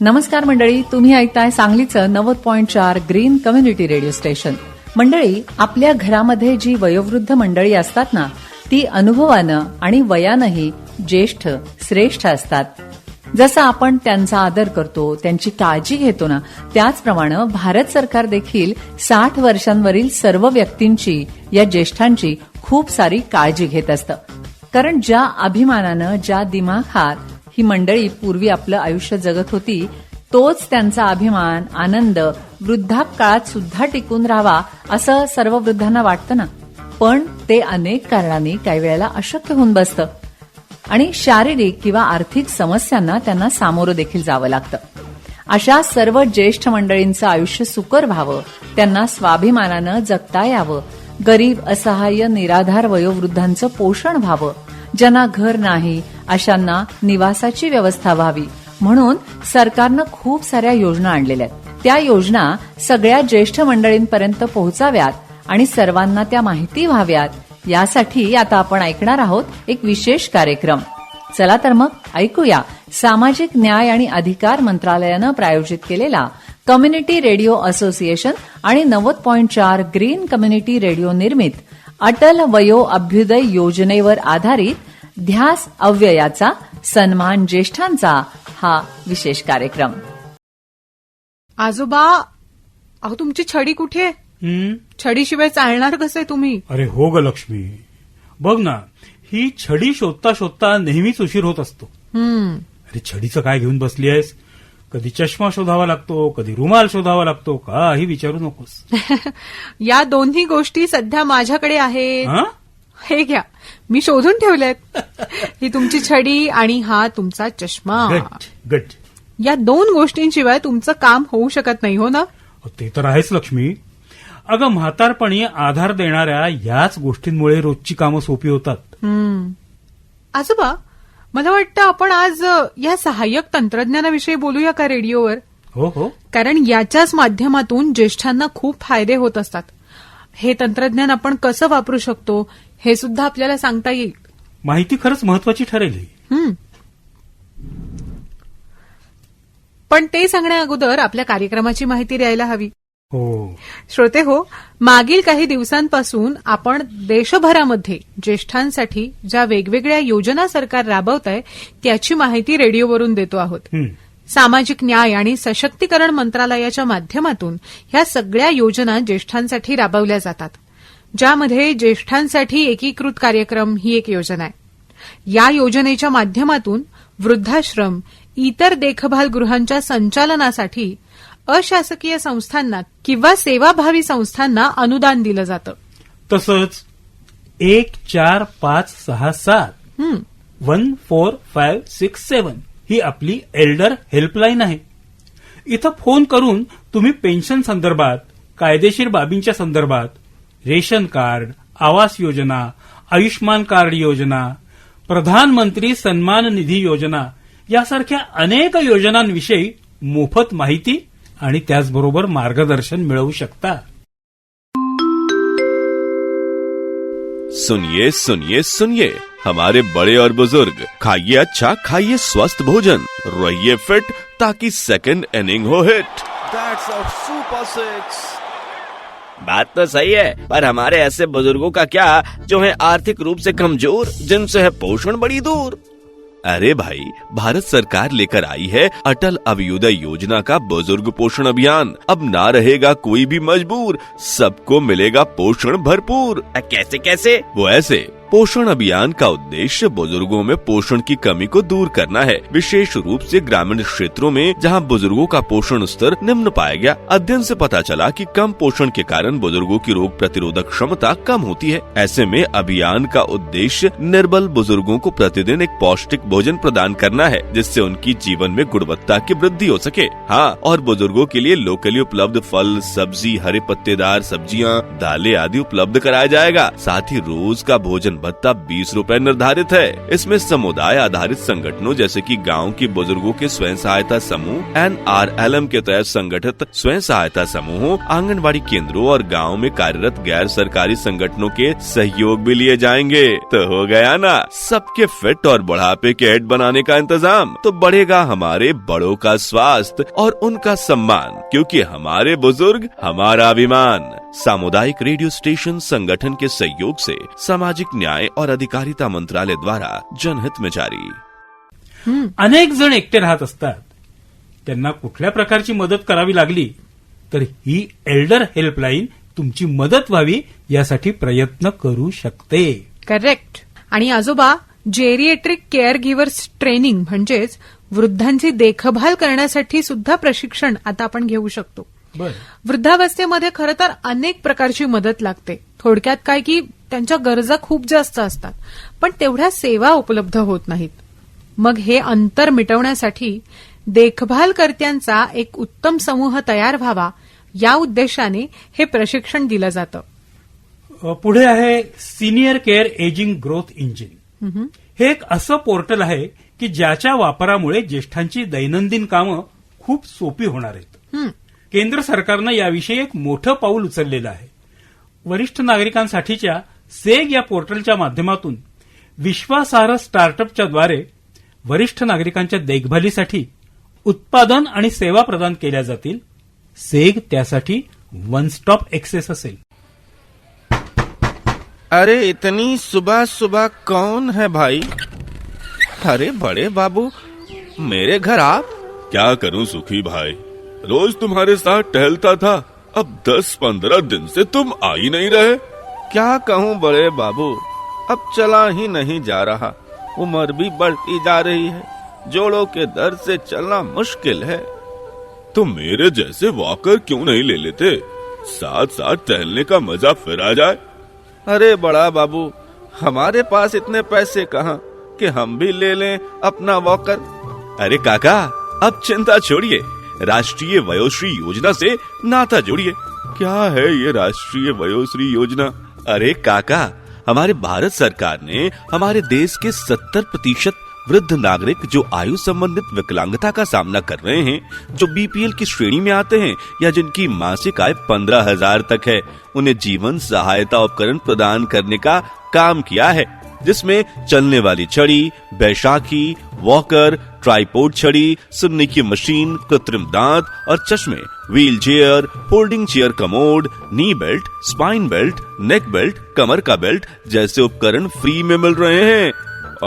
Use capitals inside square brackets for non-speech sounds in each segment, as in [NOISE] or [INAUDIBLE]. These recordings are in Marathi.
नमस्कार मंडळी तुम्ही ऐकताय सांगलीचं नव्वद पॉईंट चार ग्रीन कम्युनिटी रेडिओ स्टेशन. मंडळी आपल्या घरामध्ये जी वयोवृद्ध मंडळी असतात ना ती अनुभवानं आणि वयानंही ज्येष्ठ श्रेष्ठ असतात. जसं आपण त्यांचा आदर करतो त्यांची काळजी घेतो ना त्याचप्रमाणे भारत सरकार देखील साठ वर्षांवरील सर्व व्यक्तींची या ज्येष्ठांची खूप सारी काळजी घेत असतं. कारण ज्या अभिमानानं ज्या दिमाखात ही मंडळी पूर्वी आपलं आयुष्य जगत होती तोच त्यांचा अभिमान आनंद वृद्धापकाळात सुद्धा टिकून राहावा असं सर्व वृद्धांना वाटतं ना? पण ते अनेक कारणांनी काही वेळेला अशक्य होऊन बसतं. आणि शारीरिक किंवा आर्थिक समस्यांना त्यांना सामोरं देखील जावं लागतं. अशा सर्व ज्येष्ठ मंडळींचं आयुष्य सुकर व्हावं त्यांना स्वाभिमानानं जगता यावं गरीब असहाय्य निराधार वयोवृद्धांचं पोषण व्हावं ज्यांना घर नाही अशांना निवासाची व्यवस्था व्हावी. म्हणून सरकारनं खूप साऱ्या योजना आणलेल्या आहेत. त्या योजना सगळ्या ज्येष्ठ मंडळींपर्यंत पोहोचाव्यात आणि सर्वांना त्या माहिती व्हाव्यात. यासाठी आता आपण ऐकणार आहोत एक विशेष कार्यक्रम. चला तर मग ऐकूया सामाजिक न्याय आणि अधिकार मंत्रालयानं प्रायोजित केलेला कम्युनिटी रेडिओ असोसिएशन आणि नव्वद पॉइंट चार ग्रीन कम्युनिटी रेडिओ निर्मित अटल वयो अभ्युदय योजनेवर आधारित ध्यास अव्ययाचा सन्मान ज्येष्ठांचा हा विशेष कार्यक्रम. आजोबा अहो तुमची छडी कुठे आहे? छडीशिवाय चालणार कसे तुम्ही? अरे हो ग लक्ष्मी. बघ ना ही छडी शोधता शोधता नेहमीच उशीर होत असतो. हम्म. अरे छडीचं काय घेऊन बसली आहेस? कधी चष्मा शोधावा लागतो कधी रुमाल शोधावा लागतो काही विचारू नकोस. [LAUGHS] या दोन्ही गोष्टी सध्या माझ्याकडे आहेत. हं? घ्या. मी शोधून ठेवलेत. [LAUGHS] ही तुमची छडी आणि हा तुमचा चष्मा. गट गट. या दोन गोष्टींशिवाय तुमचं काम होऊ शकत नाही हो ना? ते तर आहेच लक्ष्मी. अगं म्हातारपणी आधार देणाऱ्या याच गोष्टींमुळे रोजची कामं सोपी होतात. हम्म. आजोबा मला वाटतं आपण आज अ, या सहाय्यक तंत्रज्ञानाविषयी बोलूया का रेडिओवर? हो हो. कारण याच्याच माध्यमातून ज्येष्ठांना खूप फायदे होत असतात. हे तंत्रज्ञान आपण कसं वापरू शकतो? हे सुद्धा आपल्याला सांगता येईल माहिती खरंच महत्वाची ठरेल ही. हं. पण ते सांगण्या अगोदर आपल्या कार्यक्रमाची माहिती द्यायला हवी हो श्रोते हो मागील काही दिवसांपासून आपण देशभरामध्ये ज्येष्ठांसाठी ज्या वेगवेगळ्या योजना सरकार राबवत आहे त्याची माहिती रेडिओवरून देतो आहोत हं. सामाजिक न्याय आणि सशक्तीकरण मंत्रालयाच्या माध्यमातून ह्या सगळ्या योजना ज्येष्ठांसाठी राबवल्या जातात ज्यामध्ये ज्येष्ठांसाठी एकीकृत कार्यक्रम ही एक योजना आहे. या योजनेच्या माध्यमातून वृद्धाश्रम इतर देखभाल गृहांच्या संचालनासाठी अशासकीय संस्थांना किंवा सेवाभावी संस्थांना अनुदान दिलं जातं. तसंच एक चार पाच सहा सात. One four five six seven ही आपली एल्डर हेल्पलाईन आहे. इथं फोन करून तुम्ही पेन्शन संदर्भात कायदेशीर बाबींच्या संदर्भात ration card Awas Yojana Ayushman card योजना प्रधानमंत्री सन्मान निधी योजना यासारख्या अनेक योजनांविषयी मोफत माहिती आणि त्याचबरोबर मार्गदर्शन मिळवू शकता. सुनिए सुनिए सुनिए. हमारे बड़े और बुजुर्ग खाइए अच्छा खाइए स्वस्थ भोजन. रहिए फिट ताकि सेकंड इनिंग हो hit that's a super six बात तो सही है पर हमारे ऐसे बुज़ुर्गों का क्या जो है आर्थिक रूप से कमज़ोर जिनसे है पोषण बड़ी दूर? अरे भाई भारत सरकार लेकर आई है अटल अभ्युदय योजना का बुज़ुर्ग पोषण अभियान। अब ना रहेगा कोई भी मजबूर सबको मिलेगा पोषण भरपूर। कैसे कैसे? वो ऐसे पोषण अभियान का उद्देश्य बुज़ुर्गों में पोषण की कमी को दूर करना है। विशेष रूप से ग्रामीण क्षेत्रों में, जहाँ बुज़ुर्गों का पोषण स्तर निम्न पाया गया। अध्ययन से पता चला कि कम पोषण के कारण बुज़ुर्गों की रोग प्रतिरोधक क्षमता कम होती है। ऐसे में अभियान का उद्देश्य निर्बल बुज़ुर्गों को प्रतिदिन एक पौष्टिक भोजन प्रदान करना है, जिससे उनकी जीवन में गुणवत्ता की वृद्धि हो सके। हाँ और बुज़ुर्गों के लिए लोकली उपलब्ध फल, सब्ज़ी, हरे पत्तेदार सब्ज़ियाँ, दालें आदि उपलब्ध कराया जाएगा। साथ ही रोज का भोजन पेंशन भत्ता बीस रूपए निर्धारित है। इसमें समुदाय आधारित संगठनों जैसे कि गाँव के बुज़ुर्गों के स्वयं सहायता समूह एन आर एल एम के तहत संगठित स्वयं सहायता समूहों, आंगनबाड़ी केंद्रों और गाँव में कार्यरत गैर सरकारी संगठनों के सहयोग भी लिए जाएँगे। तो हो गया ना? सबके फिट और बुढ़ापे के हेड बनाने का इंतज़ाम। तो बढ़ेगा हमारे बड़ों का स्वास्थ्य और उनका सम्मान, क्योंकि हमारे बुज़ुर्ग हमारा अभिमान। सामुदायिक रेडियो स्टेशन संगठन के सहयोग से सामाजिक न्याय और अधिकारिता मंत्रालय द्वारा जनहित में जारी। अनेक जण एकटे राहत असतात. त्यांना कुठल्या प्रकारची मदत करावी लागली तर ही एल्डर हेल्पलाईन तुमची मदत व्हावी यासाठी प्रयत्न करू शकते. करेक्ट. आणि आजोबा जेरिएट्रिक केअर गिव्हर्स ट्रेनिंग म्हणजेच वृद्धांची देखभाल करण्यासाठी सुद्धा प्रशिक्षण आता आपण घेऊ शकतो. बर. वृद्धावस्थेमध्ये खरं तर अनेक प्रकारची मदत लागते. थोडक्यात काय की त्यांच्या गरजा खूप जास्त असतात. पण तेवढ्या सेवा उपलब्ध होत नाहीत. मग हे अंतर मिटवण्यासाठी देखभालकर्त्यांचा एक उत्तम समूह तयार व्हावा या उद्देशाने हे प्रशिक्षण दिलं जातं. पुढे आहे senior care ageing growth engine. हे एक असं पोर्टल आहे की ज्याच्या वापरामुळे ज्येष्ठांची दैनंदिन कामं खूप सोपी होणार आहेत. केंद्र सरकारनं याविषयी एक मोठं पाऊल उचललेलं आहे. वरिष्ठ नागरिकांसाठीच्या सेग या पोर्टलच्या माध्यमातून विश्वासार्ह स्टार्टअपच्या द्वारे वरिष्ठ नागरिकांच्या देखभालीसाठी उत्पादन आणि सेवा प्रदान केल्या जातील. सेग त्यासाठी वन स्टॉप एक्सेस असेल. अरे इतनी सुबह सुबह कौन है भाई? अरे बड़े बाबू मेरे घर आप? क्या करूं सुखी भाई? रोज तुम्हारे साथ टहलता था अब दस पंद्रह दिन से तुम आ ही नहीं रहे। क्या कहूँ बड़े बाबू? अब चला ही नहीं जा रहा। उम्र भी बढ़ती जा रही है। जोड़ों के दर्द से चलना मुश्किल है। तो मेरे जैसे वॉकर क्यों नहीं ले लेते? साथ साथ टहलने का मज़ा फिर आ जाए। अरे बड़ा बाबू, हमारे पास इतने पैसे कहाँ? कि हम भी ले लें अपना वॉकर। अरे काका, अब चिंता छोड़िए। राष्ट्रीय वयोश्री योजना से नाता जोड़िए। क्या है ये राष्ट्रीय वयोश्री योजना? अरे काका, हमारे भारत सरकार ने हमारे देश के 70 प्रतिशत वृद्ध नागरिक जो आयु संबंधित विकलांगता का सामना कर रहे हैं, जो बीपीएल की श्रेणी में आते हैं या जिनकी मासिक आय पंद्रह हज़ार तक है, उन्हें जीवन सहायता उपकरण प्रदान करने का काम किया है। जिसमें चलने वाली छड़ी बैशाखी वॉकर, ट्राईपोर्ट छड़ी, सुनने की मशीन, कृत्रिम दांत और चश्मे, wheelchair, folding chair commode knee belt, spine belt, neck belt, कमर का बेल्ट जैसे उपकरण फ्री में मिल रहे हैं।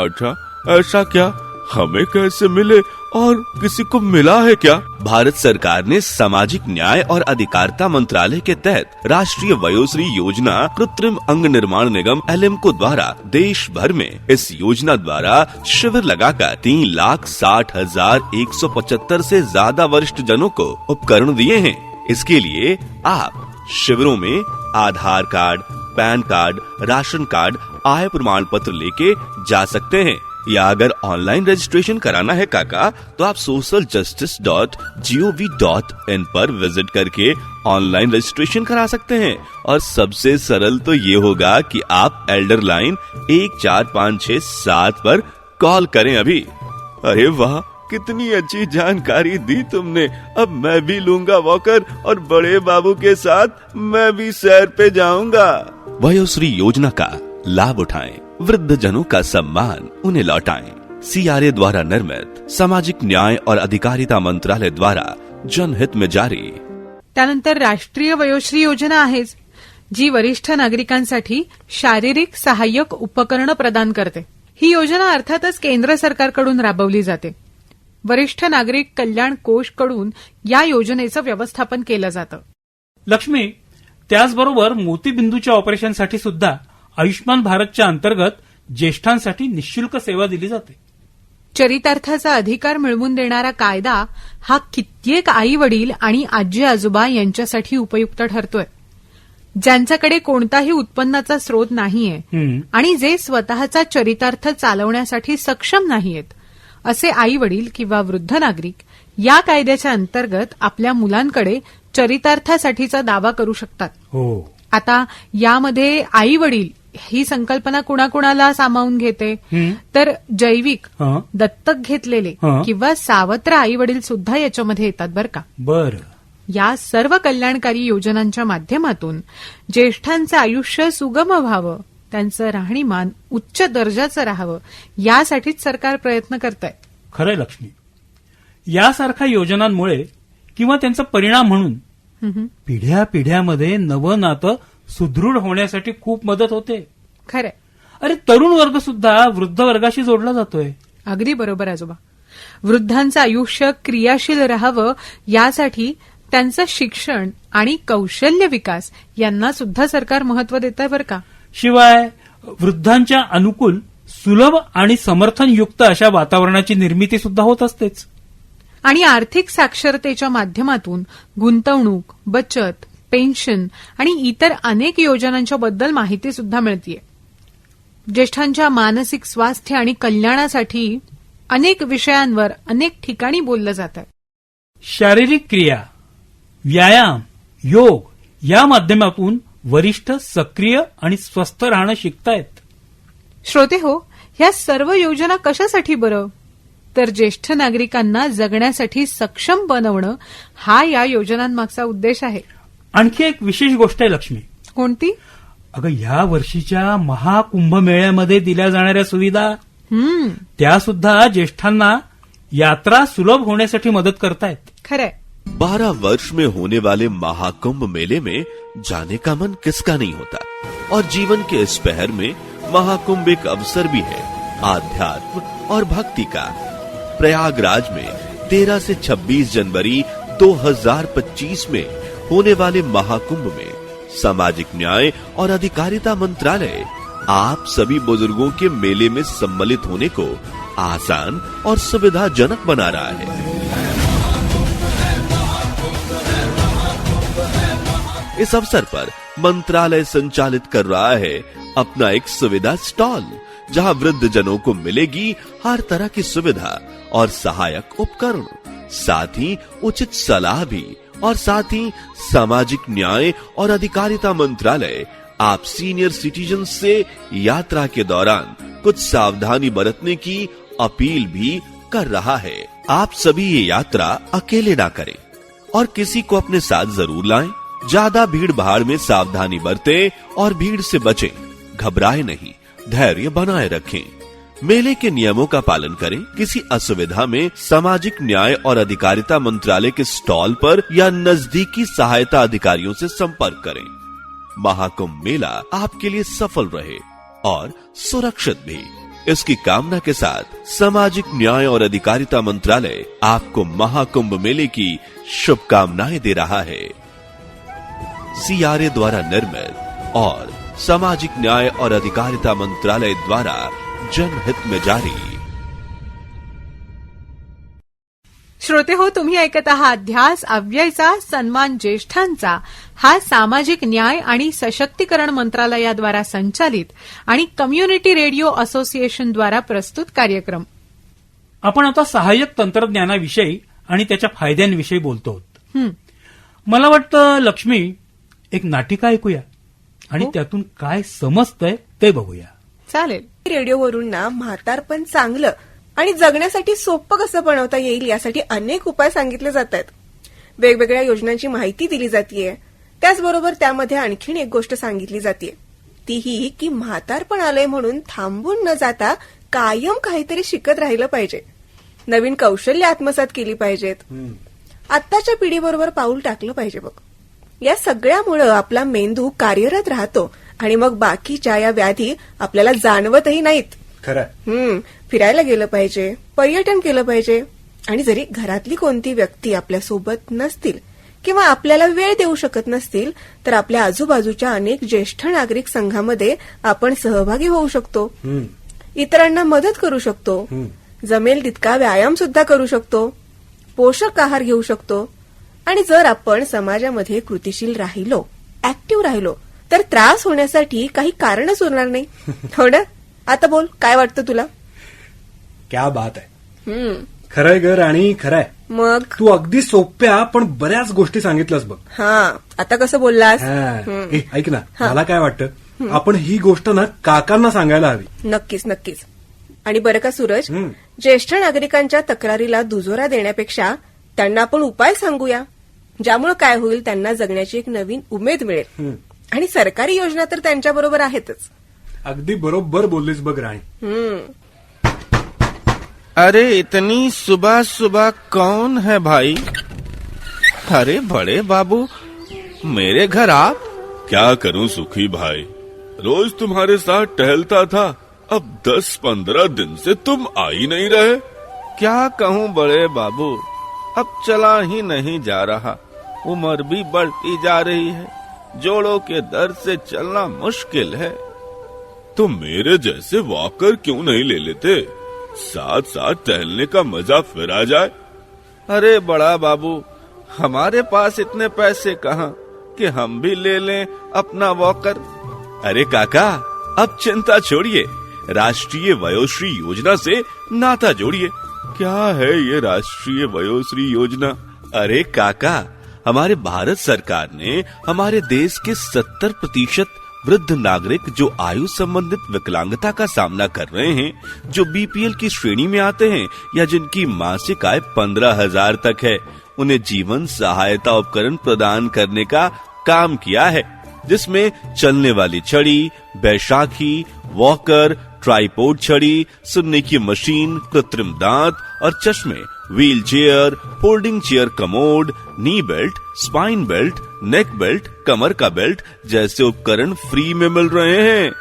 अच्छा ऐसा क्या? हमें कैसे मिले? और किसी को मिला है क्या? भारत सरकार ने सामाजिक न्याय और अधिकारिता मंत्रालय के तहत राष्ट्रीय वयोश्री योजना, कृत्रिम अंग निर्माण निगम एलएम को द्वारा देश भर में इस योजना द्वारा शिविर लगाकर तीन लाख साठ हज़ार एक सौ पचहत्तर ऐसी ज़्यादा वरिष्ठ जनों को उपकरण दिए हैं। इसके लिए आप शिविरों में Aadhaar card, PAN card, ration card, I प्रमाण पत्र लेके जा सकते हैं। या अगर ऑनलाइन रजिस्ट्रेशन कराना है काका तो आप social justice dot G O V dot in per visit करके ऑनलाइन रजिस्ट्रेशन करा सकते हैं। और सबसे सरल तो ये होगा कि आप एल्डर लाइन एक चार पाँच छह सात पर कॉल करें अभी। अरे वाह, कितनी अच्छी जानकारी दी तुमने। अब मैं भी लूँगा वॉकर और बड़े बाबू के साथ मैं भी सैर पे जाऊँगा। वयोश्री योजना का लाभ उठाएँ। वृद्ध जनों का सम्मान उन्हें लौटाएं। सीआरए द्वारा निर्मित सामाजिक न्याय और अधिकारिता मंत्रालय द्वारा जनहित में जारी। त्यानंतर राष्ट्रीय वयोश्री योजना आहेच जी वरिष्ठ नागरिकांसाठी शारीरिक सहाय्यक उपकरणं प्रदान करते. ही योजना अर्थातच केंद्र सरकारकडून राबवली जाते. वरिष्ठ नागरिक कल्याण कोषकडून या योजनेचं व्यवस्थापन केलं जातं. लक्ष्मी त्याचबरोबर मोतीबिंदूच्या ऑपरेशनसाठी सुद्धा आयुष्यमान भारतच्या अंतर्गत ज्येष्ठांसाठी निशुल्क सेवा दिली जाते. चरितार्थाचा अधिकार मिळवून देणारा कायदा हा कित्येक आई वडील आणि आजी आजोबा यांच्यासाठी उपयुक्त ठरतोय. ज्यांच्याकडे कोणताही उत्पन्नाचा स्रोत नाहीये. आणि जे स्वतःचा चरितार्थ चालवण्यासाठी सक्षम नाहीयेत असे आई वडील किंवा वृद्ध नागरिक या कायद्याच्या अंतर्गत आपल्या मुलांकडे चरितार्थासाठीचा दावा करू शकतात. हो. आता यामध्ये आई वडील ही संकल्पना कुणाकुणाला सामावून घेते. तर जैविक. दत्तक घेतलेले. किंवा सावत्र आई वडील सुद्धा याच्यामध्ये येतात बरं का बर या सर्व कल्याणकारी योजनांच्या माध्यमातून ज्येष्ठांचं आयुष्य सुगम व्हावं त्यांचं राहणीमान उच्च दर्जाचं राहावं यासाठीच सरकार प्रयत्न करत आहे खरंय लक्ष्मी यासारख्या योजनांमुळे किंवा त्यांचा परिणाम म्हणून पिढ्या पिढ्यामध्ये नवं नातं सुदृढ होण्यासाठी खूप मदत होते. खरंय. अरे तरुण वर्ग सुद्धा वृद्ध वर्गाशी जोडला जातोय. अगदी बरोबर आजोबा. वृद्धांचं आयुष्य क्रियाशील राहावं यासाठी त्यांचं शिक्षण आणि कौशल्य विकास यांना सुद्धा सरकार महत्त्व देत आहे बरं का? शिवाय वृद्धांच्या अनुकूल सुलभ आणि समर्थनयुक्त अशा वातावरणाची निर्मिती सुद्धा होत असतेच. आणि आर्थिक साक्षरतेच्या माध्यमातून गुंतवणूक बचत पेन्शन आणि इतर अनेक योजनांच्या बद्दल माहिती सुद्धा मिळतीये. ज्येष्ठांच्या मानसिक स्वास्थ्य आणि कल्याणासाठी अनेक विषयांवर अनेक ठिकाणी बोललं जात शारीरिक क्रिया व्यायाम योग या माध्यमातून वरिष्ठ सक्रिय आणि स्वस्थ राहणं शिकतायत. श्रोते हो ह्या सर्व योजना कशासाठी बरं? तर ज्येष्ठ नागरिकांना जगण्यासाठी सक्षम बनवणं हा या योजनांमागचा उद्देश आहे. आणखी एक विशेष गोष्ट आहे लक्ष्मी. कोणती? अगं या वर्षीच्या महाकुंभमेळ्यामध्ये दिल्या जाणाऱ्या सुविधा त्या सुद्धा ज्येष्ठांना यात्रा सुलभ होण्यासाठी मदत करतायत. खरंय. बारह वर्ष में होने वाले महाकुंभ मेले में जाने का मन किसका नहीं होता? और जीवन के इस पहर में महाकुंभ एक अवसर भी है आध्यात्म और भक्ति का। प्रयागराज में 13 से 26 जनवरी 2025 में होने वाले महाकुंभ में सामाजिक न्याय और अधिकारिता मंत्रालय आप सभी बुज़ुर्गों के मेले में सम्मिलित होने को आसान और सुविधाजनक बना रहा है। इस अवसर पर मंत्रालय संचालित कर रहा है अपना एक सुविधा स्टॉल, जहाँ वृद्ध जनों को मिलेगी हर तरह की सुविधा और सहायक उपकरण, साथ ही उचित सलाह भी और साथ ही सामाजिक न्याय और अधिकारिता मंत्रालय, आप सीनियर सिटीजन से यात्रा के दौरान कुछ सावधानी बरतने की अपील भी कर रहा है। आप सभी ये यात्रा अकेले ना करें और किसी को अपने साथ ज़रूर लाएँ। ज़्यादा भीड़ भाड़ में सावधानी बरतें और भीड़ से बचें। घबराए नहीं। धैर्य बनाए रखें। मेले के नियमों का पालन करें। किसी असुविधा में सामाजिक न्याय और अधिकारिता मंत्रालय के स्टॉल पर या नजदीकी सहायता अधिकारियों से संपर्क करें। महाकुंभ मेला आपके लिए सफल रहे और सुरक्षित भी। इसकी कामना के साथ सामाजिक न्याय और अधिकारिता मंत्रालय आपको महाकुंभ मेले की शुभकामनाएँ दे रहा है। सीआरए द्वारा निर्मित और सामाजिक न्याय और अधिकारिता मंत्रालय द्वारा जनहित में जारी। श्रोते हो तुम्ही ऐकत आहात ध्यास अव्ययचा सन्मान ज्येष्ठांचा. हा सामाजिक न्याय आणि सशक्तीकरण मंत्रालयाद्वारा संचालित आणि कम्युनिटी रेडिओ असोसिएशनद्वारा प्रस्तुत कार्यक्रम. आपण आता सहाय्यक तंत्रज्ञानाविषयी आणि त्याच्या फायद्यांविषयी बोलतो. आहोत. हं, मला वाटतं लक्ष्मी एक नाटिका ऐकूया. आणि हो. त्यातून काय समजतंय ते बघूया. चालेल. रेडिओवरून ना म्हातारपण चांगलं आणि जगण्यासाठी सोपं कसं बनवता येईल यासाठी अनेक उपाय सांगितले जात आहेत वेगवेगळ्या योजनांची माहिती दिली जाते त्याचबरोबर त्यामध्ये आणखीन एक गोष्ट सांगितली जाते ती ही की म्हातारपण आलंय म्हणून थांबून न जाता कायम काहीतरी शिकत राहिलं पाहिजे. नवीन कौशल्य आत्मसात केली पाहिजेत. आत्ताच्या पिढीबरोबर पाऊल टाकलं पाहिजे बघ. या सगळ्यामुळं आपला मेंदू कार्यरत राहतो आणि मग बाकीच्या या व्याधी आपल्याला जाणवतही नाहीत. खरं. हम्म फिरायला गेलं पाहिजे पर्यटन केलं पाहिजे. आणि जरी घरातली कोणती व्यक्ती आपल्यासोबत नसतील किंवा आपल्याला वेळ देऊ शकत नसतील तर आपल्या आजूबाजूच्या अनेक ज्येष्ठ नागरिक संघामध्ये आपण सहभागी होऊ शकतो. इतरांना मदत करू शकतो. जमेल तितका व्यायाम सुद्धा करू शकतो. पोषक आहार घेऊ शकतो. आणि जर आपण समाजामध्ये कृतिशील राहिलो ऍक्टिव्ह राहिलो तर त्रास होण्यासाठी काही कारणच उरणार नाही. हो ना? आता बोल काय वाटतं तुला? क्या बात आहे. हम्म. खरंय ग राणी खरंय. मग? तू अगदी सोप्या पण बऱ्याच गोष्टी सांगितल्यास बघ. हा आता कसं बोललास? हा. हम्म. ए, ऐक ना मला काय वाटतं? आपण ही गोष्ट ना काकांना सांगायला हवी. नक्कीच नक्कीच. आणि बरं का सूरज. ज्येष्ठ नागरिकांच्या तक्रारीला दुजोरा देण्यापेक्षा त्यांना आपण उपाय सांगूया. ज्यामुळे काय होईल त्यांना जगण्याची एक नवीन उमेद मिळेल. आणि सरकारी योजना तर त्यांच्या बरोबर आहेतच. अगदी बरोबर बोललीस बघ राणी. हम्म. अरे इतनी सुबह सुबह कौन है भाई? अरे बड़े बाबू मेरे घर आप? क्या करूं सुखी भाई? रोज तुम्हारे साथ टहलता था अब दस पंद्रह दिन से तुम आ ही नहीं रहे। क्या कहूँ बड़े बाबू अब चला ही नहीं जा रहा उम्र भी बढ़ती जा रही है। जोड़ों के दर्द से चलना मुश्किल है। तो मेरे जैसे वॉकर क्यों नहीं ले लेते? साथ साथ टहलने का मज़ा फिर आ जाए। अरे बड़ा बाबू, हमारे पास इतने पैसे कहाँ कि हम भी ले लें अपना वॉकर? अरे काका, अब चिंता छोड़िए। राष्ट्रीय वयोश्री योजना से नाता जोड़िए। क्या है ये राष्ट्रीय वयोश्री योजना? अरे काका हमारे भारत सरकार ने हमारे देश के 70 प्रतिशत वृद्ध नागरिक जो आयु संबंधित विकलांगता का सामना कर रहे हैं, जो बीपीएल की श्रेणी में आते हैं या जिनकी मासिक आय पंद्रह हज़ार तक है, उन्हें जीवन सहायता उपकरण प्रदान करने का काम किया है, जिसमें चलने वाली छड़ी बैशाखी वॉकर ट्राईपोर्ड छड़ी, सुनने की मशीन, कृत्रिम दांत और चश्मे wheelchair folding chair commode knee belt spine belt neck belt कमर का बेल्ट जैसे उपकरण फ्री में मिल रहे हैं।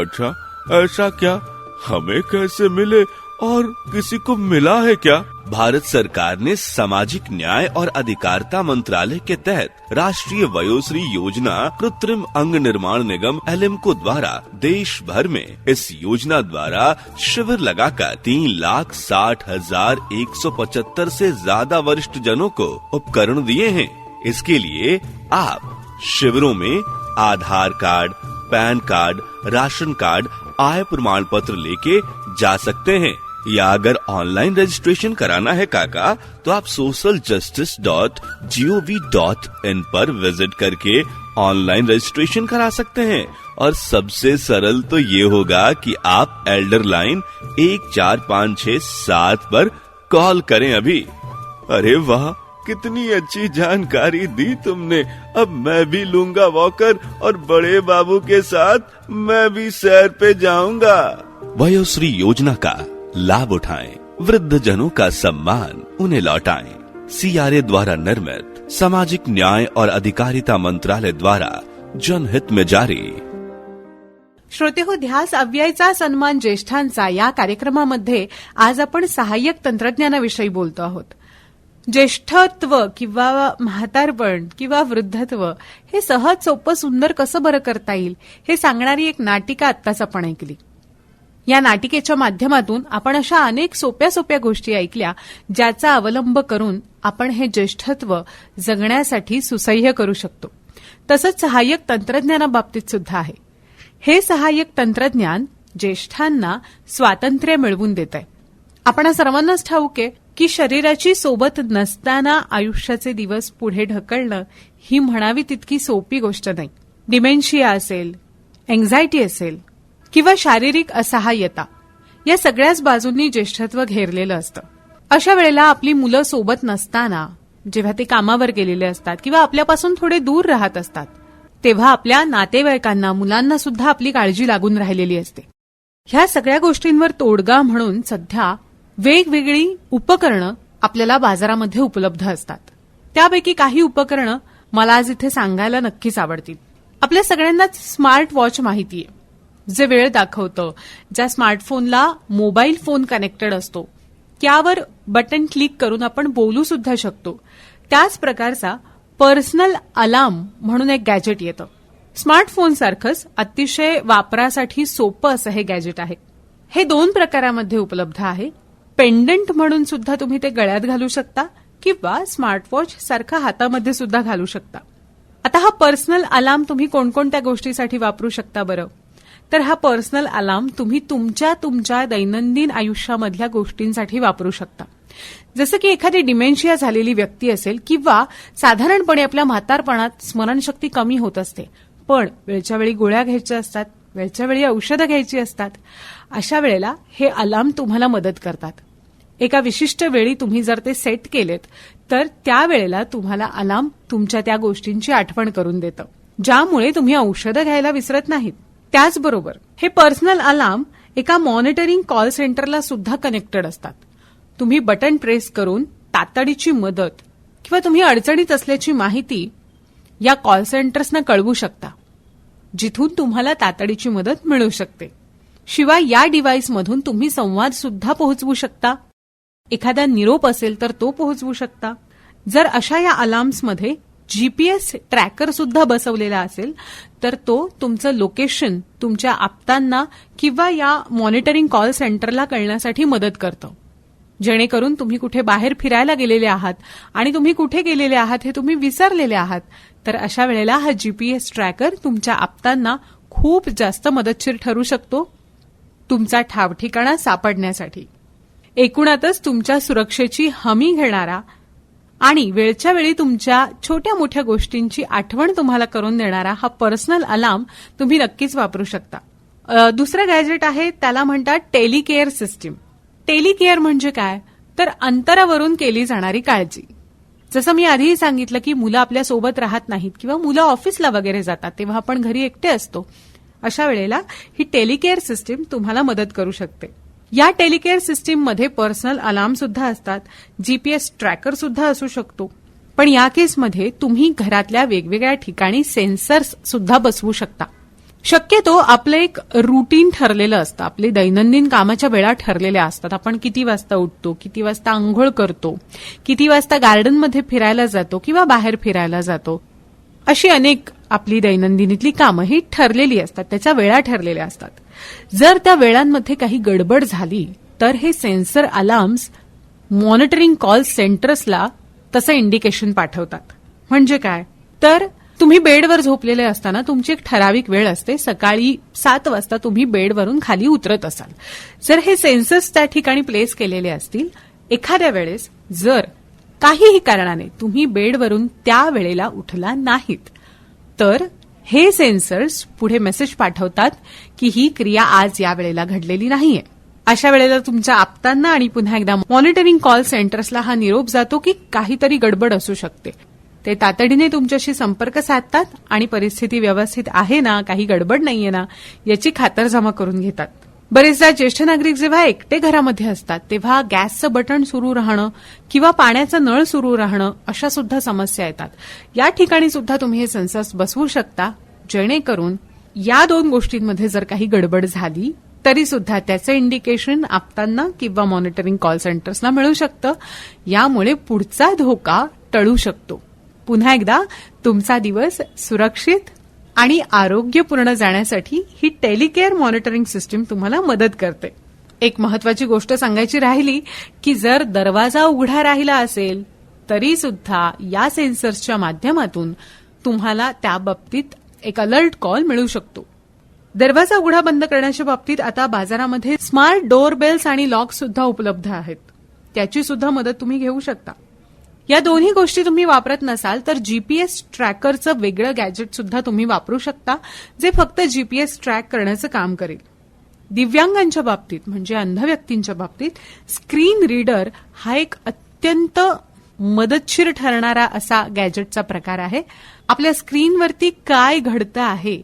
अच्छा ऐसा क्या? हमें कैसे मिले? और किसी को मिला है क्या? भारत सरकार ने सामाजिक न्याय और अधिकारिता मंत्रालय के तहत राष्ट्रीय वयोश्री योजना कृत्रिम अंग निर्माण निगम एलएम को द्वारा देश भर में इस योजना द्वारा शिविर लगाकर तीन लाख साठ हज़ार एक सौ पचहत्तर ऐसी ज़्यादा वरिष्ठ जनों को उपकरण दिए हैं। इसके लिए आप शिविरों में Aadhaar card, PAN card, ration card, I प्रमाण पत्र लेके जा सकते हैं। या अगर ऑनलाइन रजिस्ट्रेशन कराना है काका तो आप social justice dot G O V dot in per visit करके ऑनलाइन रजिस्ट्रेशन करा सकते हैं। और सबसे सरल तो ये होगा कि आप एल्डर लाइन एक चार पाँच छह सात पर कॉल करें अभी। अरे वाह, कितनी अच्छी जानकारी दी तुमने। अब मैं भी लूँगा वॉकर और बड़े बाबू के साथ मैं भी सैर पे जाऊँगा। वयोश्री योजना का लाभ उठाएं। वृद्ध जनों का सम्मान उन्हें लौटाएं। सीआरए द्वारा निर्मित सामाजिक न्याय और अधिकारिता मंत्रालय द्वारा जनहित में जारी। श्रोते हो ध्यास अव्ययचा सन्मान ज्येष्ठांचा या कार्यक्रमामध्ये आज आपण सहाय्यक तंत्रज्ञानाविषयी बोलतो आहोत. ज्येष्ठत्व किंवा म्हातारपण किंवा वृद्धत्व हे सहज सोपं सुंदर कसं बरं करता येईल हे सांगणारी एक नाटिका आत्ताच आपण ऐकली. या नाटिकेच्या माध्यमातून आपण अशा अनेक सोप्या सोप्या गोष्टी ऐकल्या ज्याचा अवलंब करून आपण हे ज्येष्ठत्व जगण्यासाठी सुसह्य करू शकतो. तसंच सहाय्यक तंत्रज्ञानाबाबतीत सुद्धा आहे. हे सहाय्यक तंत्रज्ञान ज्येष्ठांना स्वातंत्र्य मिळवून देत आहे आपण सर्वांनाच ठाऊक आहे की शरीराची सोबत नसताना आयुष्याचे दिवस पुढे ढकलणं ही म्हणावी तितकी सोपी गोष्ट नाही. डिमेन्शिया असेल एन्झायटी असेल किंवा शारीरिक असहाय्यता या सगळ्याच बाजूंनी ज्येष्ठत्व घेरलेलं असतं. अशा वेळेला आपली मुलं सोबत नसताना जेव्हा ते कामावर गेलेले असतात किंवा आपल्यापासून थोडे दूर राहत असतात तेव्हा आपल्या नातेवाईकांना मुलांना सुद्धा आपली काळजी लागून राहिलेली असते. ह्या सगळ्या गोष्टींवर तोडगा म्हणून सध्या वेगवेगळी उपकरणं आपल्याला बाजारामध्ये उपलब्ध असतात. त्यापैकी काही उपकरणं मला आज इथे सांगायला नक्कीच आवडतील. आपल्या सगळ्यांनाच स्मार्ट वॉच माहितीये. जे वेळ दाखवतं ज्या स्मार्टफोनला मोबाईल फोन कनेक्टेड असतो त्यावर बटन क्लिक करून आपण बोलू सुद्धा शकतो. त्याच प्रकारचा पर्सनल अलार्म म्हणून एक गॅजेट येतं. स्मार्टफोनसारखंच अतिशय वापरासाठी सोपं असं हे गॅजेट आहे. हे दोन प्रकारामध्ये उपलब्ध आहे. पेंडंट म्हणून सुद्धा तुम्ही ते गळ्यात घालू शकता किंवा स्मार्टवॉच सारखा हातामध्ये सुद्धा घालू शकता. आता हा पर्सनल अलार्म तुम्ही कोणकोणत्या गोष्टीसाठी वापरू शकता बरं? तर हा पर्सनल अलार्म तुम्ही तुमच्या तुमच्या दैनंदिन आयुष्यामधल्या गोष्टींसाठी वापरू शकता. जसं की एखादी डिमेन्शिया झालेली व्यक्ती असेल किंवा साधारणपणे आपल्या म्हातारपणात स्मरणशक्ती कमी होत असते. पण वेळच्या वेळी गोळ्या घ्यायच्या असतात वेळच्या वेळी औषधं घ्यायची असतात. अशा वेळेला हे अलार्म तुम्हाला मदत करतात. एका विशिष्ट वेळी तुम्ही जर ते सेट केलेत तर त्या वेळेला तुम्हाला अलार्म तुमच्या त्या गोष्टींची आठवण करून देतं ज्यामुळे तुम्ही औषधं घ्यायला विसरत नाहीत. त्याचबरोबर हे पर्सनल अलार्म एका मॉनिटरिंग कॉल सेंटरला सुद्धा कनेक्टेड असतात. तुम्ही बटन प्रेस करून तातडीची मदत किंवा तुम्ही अडचणीत असल्याची माहिती या कॉल सेंटर्सना कळवू शकता जिथून तुम्हाला तातडीची मदत मिळू शकते. शिवाय या डिव्हाइसमधून तुम्ही संवाद सुद्धा पोहोचवू शकता. एखादा निरोप असेल तर तो पोहोचवू शकता. जर अशा या अलार्म्समध्ये जीपीएस ट्रॅकर सुद्धा बसवलेला असेल तर तो तुमचं लोकेशन तुमच्या आप्तांना किंवा या मॉनिटरिंग कॉल सेंटरला कळण्यासाठी मदत करतं. जेणेकरून तुम्ही कुठे बाहेर फिरायला गेलेले आहात आणि तुम्ही कुठे गेलेले आहात हे तुम्ही विसरलेले आहात तर अशा वेळेला हा जीपीएस ट्रॅकर तुमच्या आप्तांना खूप जास्त मदतशीर ठरू शकतो तुमचा ठावठिकाणा सापडण्यासाठी. एकूणातच तुमच्या सुरक्षेची हमी घेणारा आणि वेळच्या वेळी तुमच्या छोट्या मोठ्या गोष्टींची आठवण तुम्हाला करून देणारा हा पर्सनल अलार्म तुम्ही नक्कीच वापरू शकता. दुसरं गॅजेट आहे त्याला म्हणतात टेलिकेअर सिस्टीम. टेलिकेअर म्हणजे काय? तर अंतरावरून केली जाणारी काळजी. जसं मी आधीही सांगितलं की मुलं आपल्यासोबत राहत नाहीत किंवा मुलं ऑफिसला वगैरे जातात तेव्हा आपण घरी एकटे असतो अशा वेळेला ही टेलिकेअर सिस्टीम तुम्हाला मदत करू शकते. या टेलिकेअर सिस्टीममध्ये पर्सनल अलार्म सुद्धा असतात जीपीएस ट्रॅकर सुद्धा असू शकतो. पण या केसमध्ये तुम्ही घरातल्या वेगवेगळ्या ठिकाणी सेन्सर्स सुद्धा बसवू शकता. शक्यतो आपलं एक रुटीन ठरलेलं असतं. आपले दैनंदिन कामाच्या वेळा ठरलेल्या असतात. आपण किती वाजता उठतो किती वाजता आंघोळ करतो किती वाजता गार्डनमध्ये फिरायला जातो किंवा बाहेर फिरायला जातो अशी अनेक आपली दैनंदिनीतली कामं ही ठरलेली असतात त्याच्या वेळा ठरलेल्या असतात. जर त्या वेळांमध्ये काही गडबड झाली तर हे सेन्सर अलार्म्स मॉनिटरिंग कॉल सेंटर्सला तसं इंडिकेशन पाठवतात. म्हणजे काय? तर तुम्ही बेडवर झोपलेले असताना तुमची एक ठराविक वेळ असते सकाळी सात वाजता तुम्ही बेडवरून खाली उतरत असाल. जर हे सेन्सर्स त्या ठिकाणी प्लेस केलेले असतील एखाद्या वेळेस जर काहीही कारणाने तुम्ही बेडवरून त्या वेळेला उठला नाहीत तर हे सेन्सर्स पुढे मेसेज पाठवतात की ही क्रिया आज या वेळेला घडलेली नाहीये. अशा वेळेला तुमच्या आपतांना आणि पुन्हा एकदा मॉनिटरिंग कॉल सेंटर्सला हा निरोप जातो की काहीतरी गडबड असू शकते. ते तातडीने तुमच्याशी संपर्क साधतात आणि परिस्थिती व्यवस्थित आहे ना काही गडबड नाहीये ना याची खातरजमा करून घेतात. बरेचदा ज्येष्ठ नागरिक जेव्हा एकटे घरामध्ये असतात तेव्हा गॅसचं बटन सुरू राहणं किंवा पाण्याचा नळ सुरू राहणं अशा सुद्धा समस्या येतात. या ठिकाणी सुद्धा तुम्ही हे सेन्सर्स बसवू शकता जेणेकरून या दोन गोष्टींमध्ये जर काही गडबड झाली तरी सुद्धा त्याचं इंडिकेशन आपताना किंवा मॉनिटरिंग कॉल सेंटर्सना मिळू शकतं. यामुळे पुढचा धोका टळू शकतो. पुन्हा एकदा तुमचा दिवस सुरक्षित आणि आरोग्यपूर्ण जाण्यासाठी ही टेलिकेअर मॉनिटरिंग सिस्टीम तुम्हाला मदत करते. एक महत्वाची गोष्ट सांगायची राहिली की जर दरवाजा उघडा राहिला असेल तरी सुद्धा या सेन्सर्सच्या माध्यमातून तुम्हाला त्या बाबतीत एक अलर्ट कॉल मिळू शकतो. दरवाजा उघडा बंद करण्याच्या बाबतीत आता बाजारामध्ये स्मार्ट डोअर बेल्स आणि लॉक सुद्धा उपलब्ध आहेत. त्याची सुद्धा मदत तुम्ही घेऊ शकता. या दोन्ही गोष्टी तुम्ही वापरत नसाल तर जीपीएस ट्रॅकरचं वेगळं गॅजेट सुद्धा तुम्ही वापरू शकता जे फक्त जीपीएस ट्रॅक करण्याचं काम करेल. दिव्यांगांच्या बाबतीत म्हणजे अंध व्यक्तींच्या बाबतीत स्क्रीन रीडर हा एक अत्यंत मदतशीर ठरणारा असा गॅजेटचा प्रकार आहे. आपल्या स्क्रीनवरती काय घडतं आहे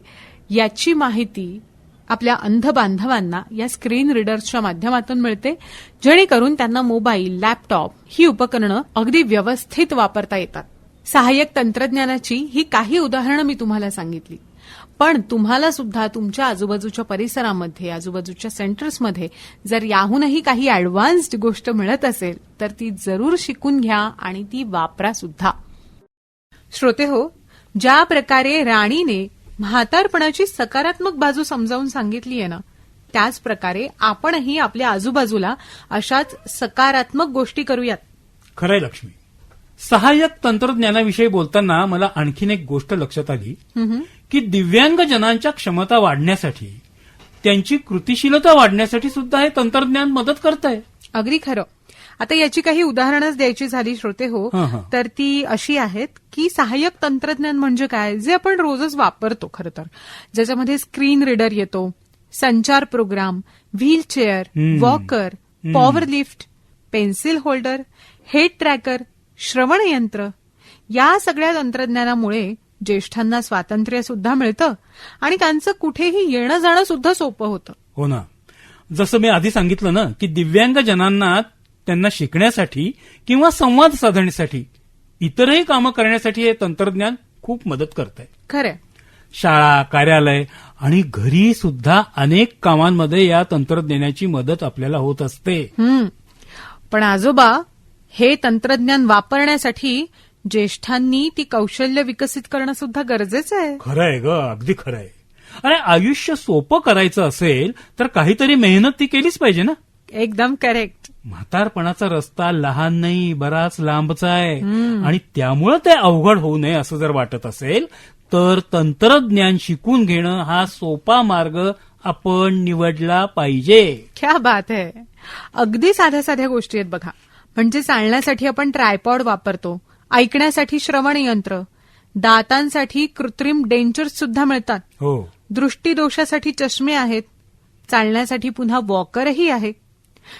याची माहिती आपल्या अंध बांधवांना या स्क्रीन रिडर्सच्या माध्यमातून मिळते जेणेकरून त्यांना मोबाईल लॅपटॉप ही उपकरणं अगदी व्यवस्थित वापरता येतात. सहाय्यक तंत्रज्ञानाची ही काही उदाहरणं मी तुम्हाला सांगितली. पण तुम्हाला सुद्धा तुमच्या आजूबाजूच्या परिसरामध्ये आजूबाजूच्या सेंटर्समध्ये जर याहूनही काही ऍडव्हान्स्ड गोष्ट मिळत असेल तर ती जरूर शिकून घ्या आणि ती वापरा सुद्धा. श्रोते हो ज्या प्रकारे राणीने म्हातारपणाची सकारात्मक बाजू समजावून सांगितली आहे ना त्याच प्रकारे आपणही आपल्या आजूबाजूला अशाच सकारात्मक गोष्टी करूयात. खरंय लक्ष्मी. सहाय्यक तंत्रज्ञानाविषयी बोलताना मला आणखीन एक गोष्ट लक्षात आली की दिव्यांग जनांच्या क्षमता वाढण्यासाठी त्यांची कृतिशीलता वाढण्यासाठी सुद्धा हे तंत्रज्ञान मदत करत आहे अगदी खरं. आता याची काही उदाहरणच द्यायची झाली श्रोते हो. तर ती अशी आहेत की सहाय्यक तंत्रज्ञान म्हणजे काय? जे आपण रोजच वापरतो खरं तर. ज्याच्यामध्ये स्क्रीन रीडर येतो संचार program wheelchair. Walker power lift pencil holder head tracker श्रवण यंत्र या सगळ्या तंत्रज्ञानामुळे ज्येष्ठांना स्वातंत्र्य सुद्धा मिळतं आणि त्यांचं कुठेही येणं जाणं सुद्धा सोपं होतं. हो ना. जसं मी आधी सांगितलं ना की दिव्यांग जनांना त्यांना शिकण्यासाठी किंवा संवाद साधण्यासाठी इतरही कामं करण्यासाठी हे तंत्रज्ञान खूप मदत करत आहे खरंय शाळा कार्यालय आणि घरी सुद्धा अनेक कामांमध्ये या तंत्रज्ञानाची मदत आपल्याला होत असते. हम्म. पण आजोबा हे तंत्रज्ञान वापरण्यासाठी ज्येष्ठांनी ती कौशल्य विकसित करणं सुद्धा गरजेचं आहे. खरंय ग अगदी खरंय. अरे आयुष्य सोपं करायचं असेल तर काहीतरी मेहनत ती केलीच पाहिजे ना? एकदम करेक्ट म्हातारपणाचा रस्ता लहान नाही बराच लांबचा आहे. आणि त्यामुळं ते अवघड होऊ नये असं जर वाटत असेल तर तंत्रज्ञान शिकून घेणं हा सोपा मार्ग आपण निवडला पाहिजे. क्या बात आहे अगदी साध्या साध्या गोष्टी आहेत बघा. म्हणजे चालण्यासाठी आपण ट्रायपॉड वापरतो ऐकण्यासाठी श्रवण यंत्र दातांसाठी कृत्रिम डेंचर्स सुद्धा मिळतात. हो. दृष्टीदोषासाठी चष्मे आहेत चालण्यासाठी पुन्हा वॉकरही आहे.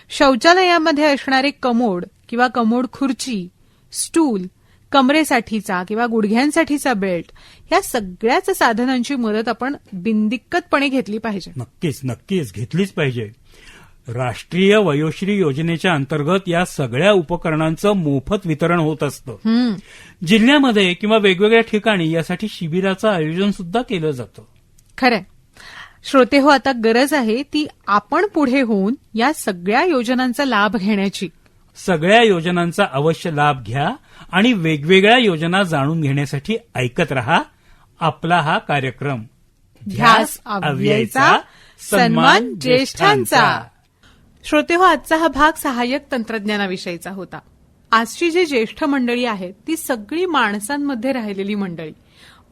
शौचालयामध्ये असणारे कमोड किंवा कमोड खुर्ची स्टूल कमरेसाठीचा किंवा गुडघ्यांसाठीचा बेल्ट या सगळ्याच साधनांची मदत आपण बिनदिक्कतपणे घेतली पाहिजे. नक्कीच नक्कीच. घेतलीच पाहिजे. राष्ट्रीय वयोश्री योजनेच्या अंतर्गत या सगळ्या उपकरणांचं मोफत वितरण होत असतं. जिल्ह्यामध्ये किंवा वेगवेगळ्या ठिकाणी यासाठी शिबिराचं आयोजन सुद्धा केलं जातं. खरंय. श्रोते हो आता गरज आहे ती आपण पुढे होऊन या सगळ्या योजनांचा लाभ घेण्याची. सगळ्या योजनांचा अवश्य लाभ घ्या आणि वेगवेगळ्या योजना जाणून घेण्यासाठी ऐकत रहा आपला हा कार्यक्रम. ध्यास अव्ययचा सन्मान ज्येष्ठांचा. श्रोते हो आजचा हा भाग सहाय्यक तंत्रज्ञानाविषयीचा होता. आजची जी ज्येष्ठ मंडळी आहेत ती सगळी माणसांमध्ये राहिलेली मंडळी.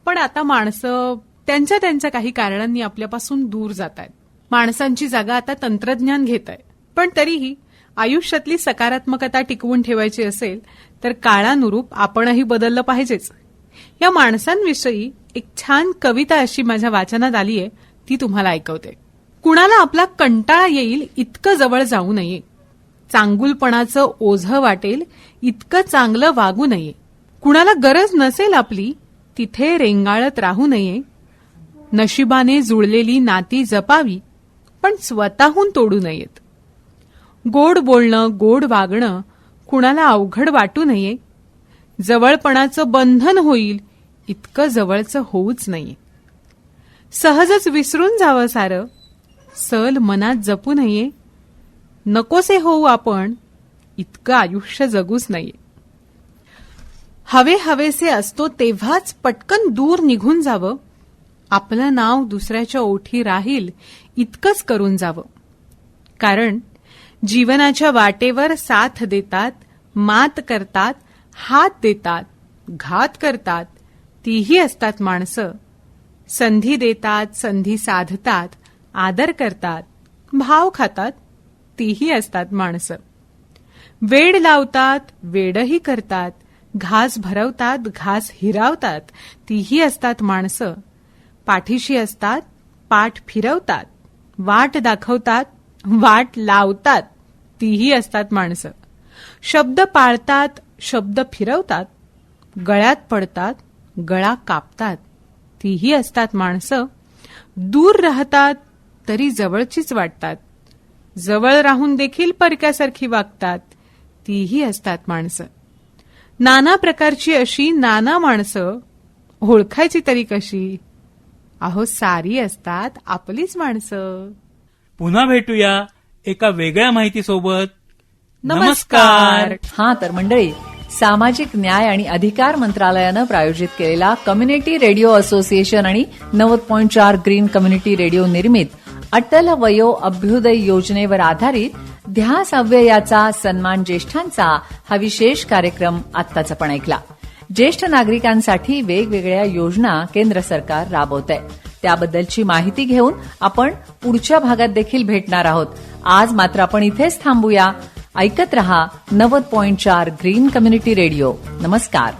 पण आता माणसं त्यांच्या त्यांच्या काही कारणांनी आपल्यापासून दूर जात आहेत माणसांची जागा आता तंत्रज्ञान घेत आहे पण तरीही आयुष्यातली सकारात्मकता टिकवून ठेवायची असेल तर काळानुरूप आपणही बदललं पाहिजेच. या माणसांविषयी एक छान कविता अशी माझ्या वाचनात आली आहे ती तुम्हाला ऐकवते. कुणाला आपला कंटाळा येईल इतकं जवळ जाऊ नये. चांगुलपणाचं ओझं वाटेल इतकं चांगलं वागू नये. कुणाला गरज नसेल आपली तिथे रेंगाळत राहू नये. नशिबाने जुळलेली नाती जपावी पण स्वतःहून तोडू नयेत. गोड बोलणं गोड वागणं कुणाला अवघड वाटू नये. जवळपणाचं बंधन होईल इतकं जवळचं होऊच नये. सहजच विसरून जावं सारं सल मनात जपू नये. नकोसे होऊ आपण इतकं आयुष्य जगूच नये. हवे हवेसे असतो तेव्हाच पटकन दूर निघून जावं. आपलं नाव दुसऱ्याच्या ओठी राहील इतकंच करून जावं. कारण जीवनाच्या वाटेवर साथ देतात मात करतात हात देतात घात करतात तीही असतात माणसं. संधी देतात संधी साधतात आदर करतात भाव खातात तीही असतात माणसं. वेड लावतात वेडही करतात घास भरवतात घास हिरावतात तीही असतात माणसं. पाठीशी असतात पाठ फिरवतात वाट दाखवतात वाट लावतात तीही असतात माणसं. शब्द पाळतात शब्द फिरवतात गळ्यात पडतात गळा कापतात तीही असतात माणसं. दूर राहतात तरी जवळचीच वाटतात. जवळ राहून देखील परक्यासारखी वागतात तीही असतात माणसं. नाना प्रकारची अशी नाना माणसं ओळखायची तरी कशी? अहो सारी असतात आपलीच माणसं. पुन्हा भेटूया एका वेगळ्या माहितीसोबत. नमस्कार. हा तर मंडळी सामाजिक न्याय आणि अधिकार मंत्रालयानं प्रायोजित केलेला कम्युनिटी रेडिओ असोसिएशन आणि नव्वद पॉईंट चार ग्रीन कम्युनिटी रेडिओ निर्मित अटल वयो अभ्युदय योजनेवर आधारित ध्यास अव्ययाचा सन्मान ज्येष्ठांचा हा विशेष कार्यक्रम आत्ताच आपण ऐकला. ज्येष्ठ नागरिकांसाठी वेगवेगळ्या योजना केंद्र सरकार राबवत आहे त्याबद्दलची माहिती घेऊन आपण पुढच्या भागात देखील भेटणार आहोत. आज मात्र आपण इथेच थांबूया. ऐकत रहा नव्वद पॉईंट चार ग्रीन कम्युनिटी रेडिओ. नमस्कार.